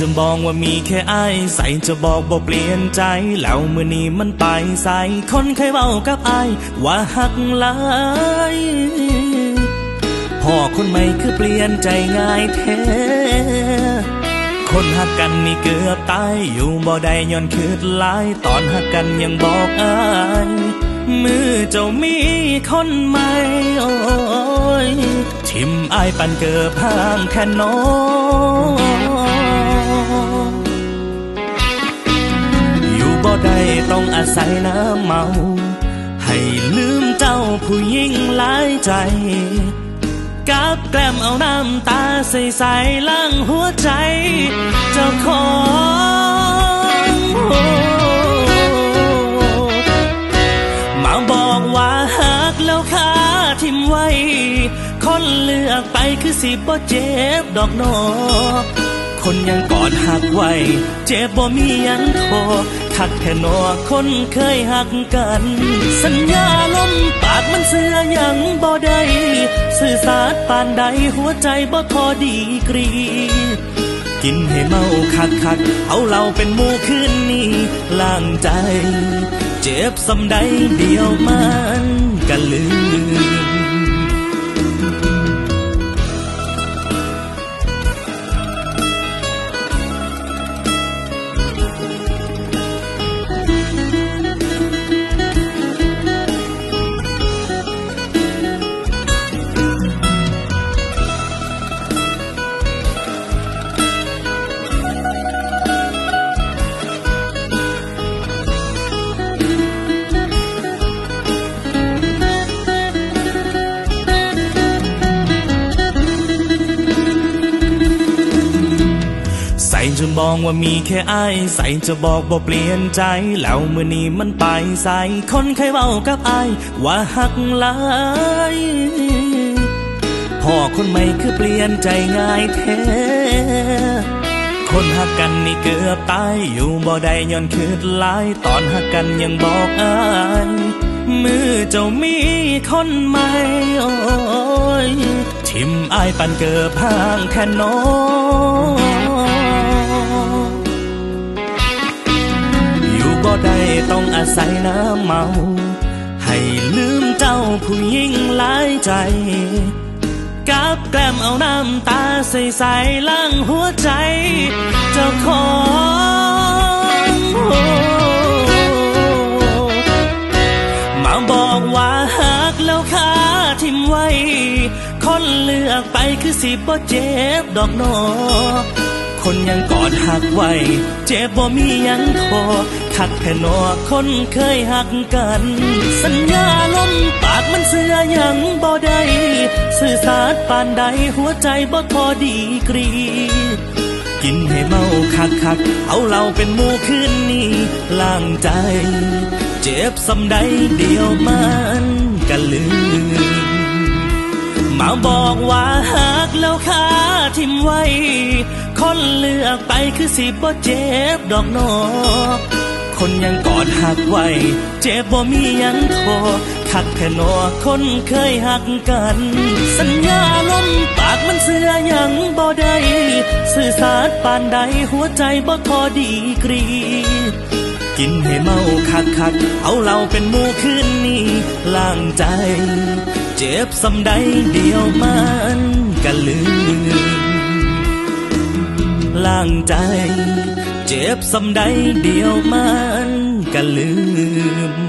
จะบอกว่ามีแค่อายใส่จะบอกบ่เปลี่ยนใจ แล้วมื่อนี้มันไปใส่คนเคยเว้ากับอายว่าหักหลายพ่อคนใหม่คือเปลี่ยนใจง่ายแท้คนหักกันนี่เกือบตายอยู่บ่ได้ย้อนคืดหลายตอนหักกันยังบอกอายมือเจ้ามีคนใหม่โอ้ยทิมอายปันเกือบห่างแค่น้ออ บ่ได้ต้องอาศัยน้ำเมา ให้ลืมเจ้าผู้ยิ่งหลายใจ กับแกล้มเอาน้ำตาใส่ใส่ล่างหัวใจ เจ้าของมาบอกว่าหักแล้วค่าทิมไว้ คนเลือกไปคือสิบ่เจ็บดอกนอคนยังกอดหักไว้ เจ็บบ่มียังโท คักแค่นอคนเคยหักกัน สัญญาลมปากมันเสือยังบ่ได้สื่อสารปานใดหัวใจบ่ทอดีกรี กินให้เมาคักคักเอาเราเป็นหมู่คืนนี้ล้างใจ เจ็บสำใดเดียวมันก็ลืม บอกว่ามีแค่อายใส่จะบอกบ่เปลี่ยนใจ แล้วมื่อนี้มันไปใส่คนเคยเว้ากับอายว่าหักหลายพ่อคนใหม่คือเปลี่ยนใจง่ายแท้คนหักกันนี่เกือบตายอยู่บ่ได้ย้อนคืดหลายตอนหักกันยังบอกอายมือเจ้ามีคนใหม่โอ้ยทิมอายปันเกือบห่างแค่นออ ได้ต้องอาศัยน้ำเมา ให้ลืมเจ้าผู้ยิ่งหลายใจ กับแกล้มเอาน้ำตาใสใสล่างหัวใจ เจ้าของมาบอกว่าหักแล้วค่าทิมไว้ คนเลือกไปคือสิบ่เจ็บดอกนอ คนยังกอดหักไว้ เจ็บบ่มียังโทษคักแค่นอคนเคยหักกัน สัญญาล้มปากมันเสือยังบ่ได้สื่อสารปานใดหัวใจบ่ทอดีกรี กินให้เมาคักคักเอาเราเป็นมู่คืนนี้ล้างใจ เจ็บสำใดเดียวมันก็ลืมมาบอกว่าหา ไว้ คนเลือกไปคือสิบ่เจ็บดอกหนอคนยังกอดหักไว้ เจ็บบ่มียังโทคักแค่นอคนเคยหักกัน สัญญาลมปากมันเสือยังบ่ได้สื่อสารปานใดหัวใจบ่ทอดีกรี กินให้เมาคักคักเอาเราเป็นหมู่คืนนี้ล้างใจ เจ็บสำใดเดียวมันก็ลืม ล้างใจ เจ็บสำใดเดียวมันก็ลืม